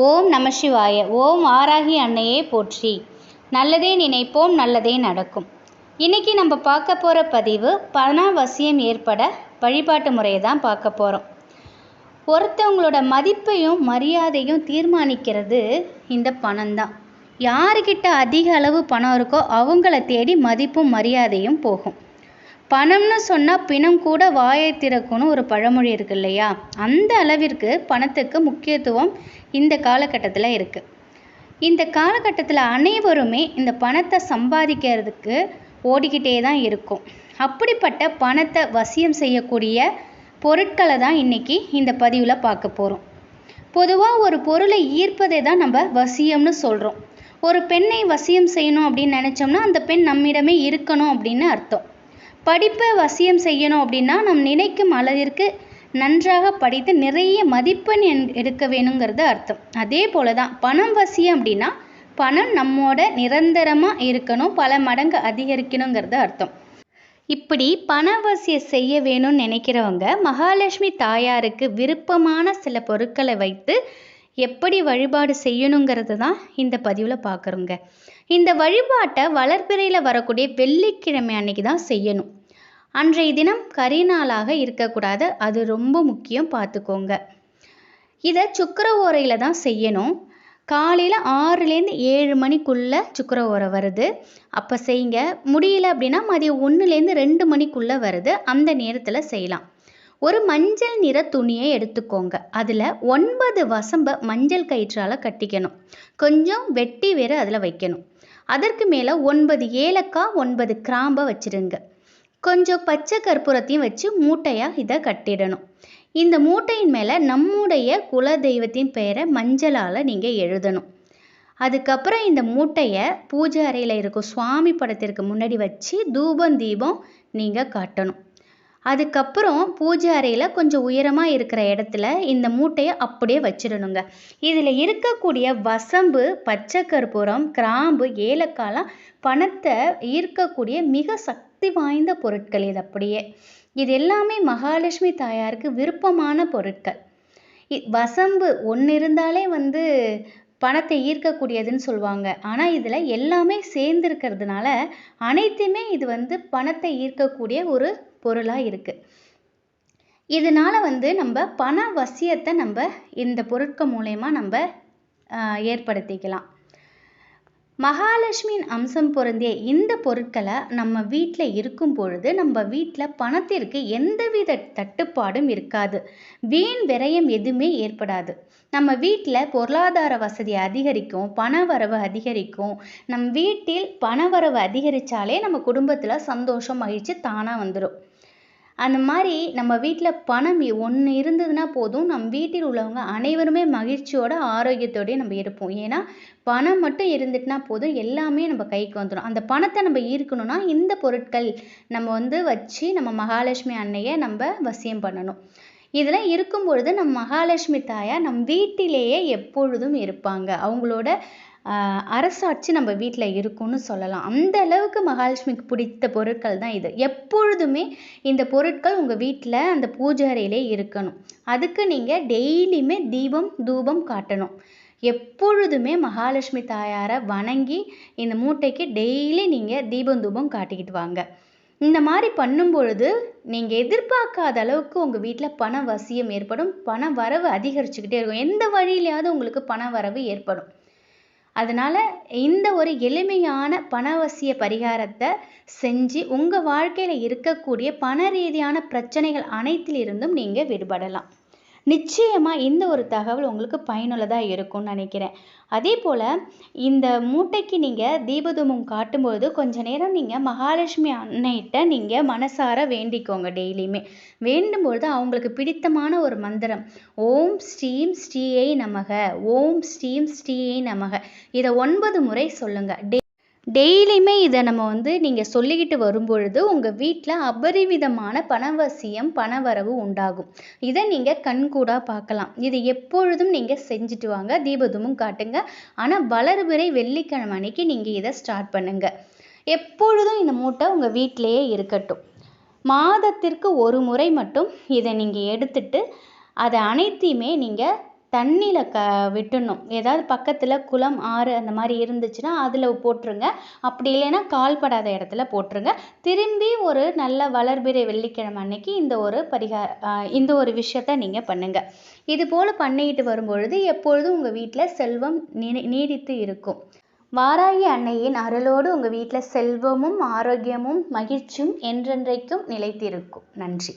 ஓம் நம சிவாய ஓம் ஆராகி அன்னையே போற்றி. நல்லதே நினைப்போம் நல்லதே நடக்கும். இன்றைக்கி நம்ம பார்க்க போகிற பதிவு பணவசியம் ஏற்பட வழிபாட்டு முறையை தான் பார்க்க போகிறோம் ஒருத்தவங்களோட மதிப்பையும் மரியாதையும் தீர்மானிக்கிறது இந்த பணம் தான். யாருக்கிட்ட அதிக அளவு பணம் இருக்கோ அவங்கள தேடி மதிப்பும் மரியாதையும் போகும். பணம்னு சொன்னால் பிணம் கூட வாயை திறக்கும்னு ஒரு பழமொழி இருக்கு இல்லையா? அந்த அளவிற்கு பணத்துக்கு முக்கியத்துவம் இந்த காலகட்டத்தில் இருக்குது இந்த காலகட்டத்தில் அனைவருமே இந்த பணத்தை சம்பாதிக்கிறதுக்கு ஓடிக்கிட்டே தான் இருக்கும். அப்படிப்பட்ட பணத்தை வசியம் செய்யக்கூடிய பொருட்களை தான் இன்றைக்கி இந்த பதிவில் பார்க்க போகிறோம் பொதுவாக ஒரு பொருளை ஈர்ப்பதை தான் நம்ம வசியம்னு சொல்கிறோம் ஒரு பெண்ணை வசியம் செய்யணும் அப்படின்னு நினச்சோம்னா அந்த பெண் நம்மிடமே இருக்கணும் அப்படின்னு அர்த்தம். படிப்பை வசியம் செய்யணும் அப்படின்னா நம் நினைக்கும் அளவிற்கு நன்றாக படித்து நிறைய மதிப்பெண் எடுக்க வேணுங்கிறது அர்த்தம். அதே போல தான் பணம் வசியம் அப்படின்னா பணம் நம்மோட நிரந்தரமாக இருக்கணும் பல மடங்கு அதிகரிக்கணுங்கிறது அர்த்தம். இப்படி பணவசிய செய்ய வேணும்னு நினைக்கிறவங்க மகாலட்சுமி தாயாருக்கு விருப்பமான சில பொருட்களை வைத்து எப்படி வழிபாடு செய்யணுங்கிறது தான் இந்த பதிவில் பார்க்குறோங்க இந்த வழிபாட்டை வளர்பிறையில் வரக்கூடிய வெள்ளிக்கிழமை அன்னைக்கு தான் செய்யணும். அன்றைய தினம் கரிநாளாக இருக்கக்கூடாது. அது ரொம்ப முக்கியம். பார்த்துக்கோங்க. இதை சுக்கர ஓரையில் தான் செய்யணும். காலையில் ஆறுலேருந்து ஏழு மணிக்குள்ளே சுக்கர ஓரை வருது. அப்போ செய்யுங்க. முடியல அப்படின்னா மதியம் ஒன்றுலேருந்து ரெண்டு மணிக்குள்ளே வருது. அந்த நேரத்தில் செய்யலாம். ஒரு மஞ்சள் நிற துணியை எடுத்துக்கோங்க. அதில் ஒன்பது வசம்ப மஞ்சள் கயிற்றால் கட்டிக்கணும். கொஞ்சம் வெட்டி வேறு அதில் வைக்கணும். அதற்கு மேலே ஒன்பது ஏலக்காய் ஒன்பது கிராம்பை வச்சுருங்க. கொஞ்சம் பச்சை கற்பூரத்தையும் வச்சு மூட்டையாக இதை கட்டிடணும். இந்த மூட்டையின் மேலே நம்முடைய குல தெய்வத்தின் பெயரை மஞ்சளால் நீங்கள் எழுதணும். அதுக்கப்புறம் இந்த மூட்டையை பூஜை அறையில் இருக்கும் சுவாமி படத்திற்கு முன்னாடி வச்சு தூபம் தீபம் நீங்கள் காட்டணும். அதுக்கப்புறம் பூஜை அறையில் கொஞ்சம் உயரமாக இருக்கிற இடத்துல இந்த மூட்டையை அப்படியே வச்சிடணுங்க. இதில் இருக்கக்கூடிய வசம்பு பச்சை கற்பூரம் கிராம்பு ஏலக்காய்லாம் பணத்தை ஈர்க்கக்கூடிய மிக சக்தி சக்தி வாய்ந்த பொருட்கள் இது அப்படியே. இது எல்லாமே மகாலட்சுமி தாயாருக்கு விருப்பமான பொருட்கள். வசம்பு ஒன்று இருந்தாலே வந்து பணத்தை ஈர்க்கக்கூடியதுன்னு சொல்லுவாங்க. ஆனால் இதில் எல்லாமே சேர்ந்துருக்கிறதுனால அனைத்துமே இது வந்து பணத்தை ஈர்க்கக்கூடிய ஒரு பொருளாக இருக்குது இதனால் வந்து நம்ம பண வசியத்தை நம்ம இந்த பொருட்கள் மூலயமா நம்ம ஏற்படுத்திக்கலாம். மகாலட்சுமியின் அம்சம் பொருந்திய இந்த பொருட்களை நம்ம வீட்டில் இருக்கும் பொழுது நம்ம வீட்டில் பணத்திற்கு எந்தவித தட்டுப்பாடும் இருக்காது. வீண் விரயம் எதுவுமே ஏற்படாது. நம்ம வீட்டில் பொருளாதார வசதி அதிகரிக்கும் பண வரவு அதிகரிக்கும். நம் வீட்டில் பணவரவு அதிகரித்தாலே நம்ம குடும்பத்தில் சந்தோஷம் மகிழ்ச்சி தானாக வந்துடும். அந்த மாதிரி நம்ம வீட்டில் பணம் ஒன்று இருந்ததுன்னா போதும். நம் வீட்டில் உள்ளவங்க அனைவருமே மகிழ்ச்சியோட ஆரோக்கியத்தோடய நம்ம இருப்போம். ஏன்னா பணம் மட்டும் இருந்துட்டுனா போதும். எல்லாமே நம்ம கைக்கு வந்துடும் அந்த பணத்தை நம்ம ஈர்க்கணும்னா இந்த பொருட்கள் நம்ம வந்து வச்சு நம்ம மகாலட்சுமி அன்னையை நம்ம வசியம் பண்ணணும். இதெல்லாம் இருக்கும் பொழுது நம் மகாலட்சுமி தாயார் நம் வீட்டிலேயே எப்பொழுதும் இருப்பாங்க. அவங்களோட அரசாட்சி நம்ம வீட்டில் இருக்கும்னு சொல்லலாம். அந்த அளவுக்கு மகாலட்சுமிக்கு பிடித்த பொருட்கள் தான் இது. எப்பொழுதுமே இந்த பொருட்கள் உங்கள் வீட்டில் அந்த பூஜை அறையிலே இருக்கணும். அதுக்கு நீங்கள் டெய்லியுமே தீபம் தூபம் காட்டணும். எப்பொழுதுமே மகாலட்சுமி தாயாரை வணங்கி இந்த மூட்டைக்கு டெய்லி நீங்கள் தீபம் தூபம் காட்டிக்கிட்டு வாங்க. இந்த மாதிரி பண்ணும் பொழுது நீங்கள் எதிர்பார்க்காத அளவுக்கு உங்கள் வீட்டில் பண வசியம் ஏற்படும். பண வரவு அதிகரிச்சுக்கிட்டே இருக்கும். எந்த வழியிலையாவது உங்களுக்கு பண வரவு ஏற்படும். அதனால் இந்த ஒரு எளிமையான பணவசிய பரிகாரத்தை செஞ்சு உங்கள் வாழ்க்கையில் இருக்கக்கூடிய பண ரீதியான பிரச்சனைகள் அனைத்திலிருந்தும் நீங்கள் விடுபடலாம். நிச்சயமாக இந்த ஒரு தகவல் உங்களுக்கு பயனுள்ளதாக இருக்கும்னு நினைக்கிறேன். அதே போல் இந்த மூட்டைக்கு நீங்கள் தீபதூபம் காட்டும்போது கொஞ்ச நேரம் நீங்கள் மகாலட்சுமி அன்னைகிட்ட நீங்கள் மனசார வேண்டிக்கோங்க டெய்லியுமே. வேண்டும்பொழுது அவங்களுக்கு பிடித்தமான ஒரு மந்திரம் ஓம் ஸ்ரீம் ஸ்ரீயை நமக ஓம் ஸ்ரீம் ஸ்ரீயை நமக. இதை ஒன்பது முறை சொல்லுங்கள் டெய்லியுமே இதை நம்ம வந்து நீங்கள் சொல்லிக்கிட்டு வரும்பொழுது உங்கள் வீட்டில் அபரிவிதமான பணவசியம் பணவரவு உண்டாகும். இதை நீங்கள் கண்கூடாக பார்க்கலாம். இது எப்பொழுதும் நீங்கள் செஞ்சுட்டு வாங்க தீபதமும் காட்டுங்க. ஆனால் வளர்பிறை வெள்ளிக்கிழமை அன்னைக்கு நீங்கள் இதை ஸ்டார்ட் பண்ணுங்கள் எப்பொழுதும் இந்த மூட்டை உங்கள் வீட்டிலையே இருக்கட்டும். மாதத்திற்கு ஒரு முறை மட்டும் இதை நீங்கள் எடுத்துட்டு அதை அனைத்தையுமே நீங்கள் தண்ணியில் க விட்டுடணும். ஏதாவது பக்கத்தில் குளம் ஆறு அந்த மாதிரி இருந்துச்சுன்னா அதில் போட்டுருங்க. அப்படி இல்லைன்னா கால்படாத இடத்துல போட்டுருங்க. திரும்பி ஒரு நல்ல வளர்பிறை வெள்ளிக்கிழமை அன்னைக்கு இந்த ஒரு பரிகார இந்த ஒரு விஷயத்த நீங்கள் பண்ணுங்கள் இது போல் பண்ணிக்கிட்டு வரும்பொழுது எப்பொழுதும் உங்கள் வீட்டில் செல்வம் நீ நீடித்து இருக்கும். வாராகி அன்னையின் அருளோடு உங்கள் வீட்டில் செல்வமும் ஆரோக்கியமும் மகிழ்ச்சியும் என்றென்றைக்கும் நிலைத்திருக்கும். நன்றி.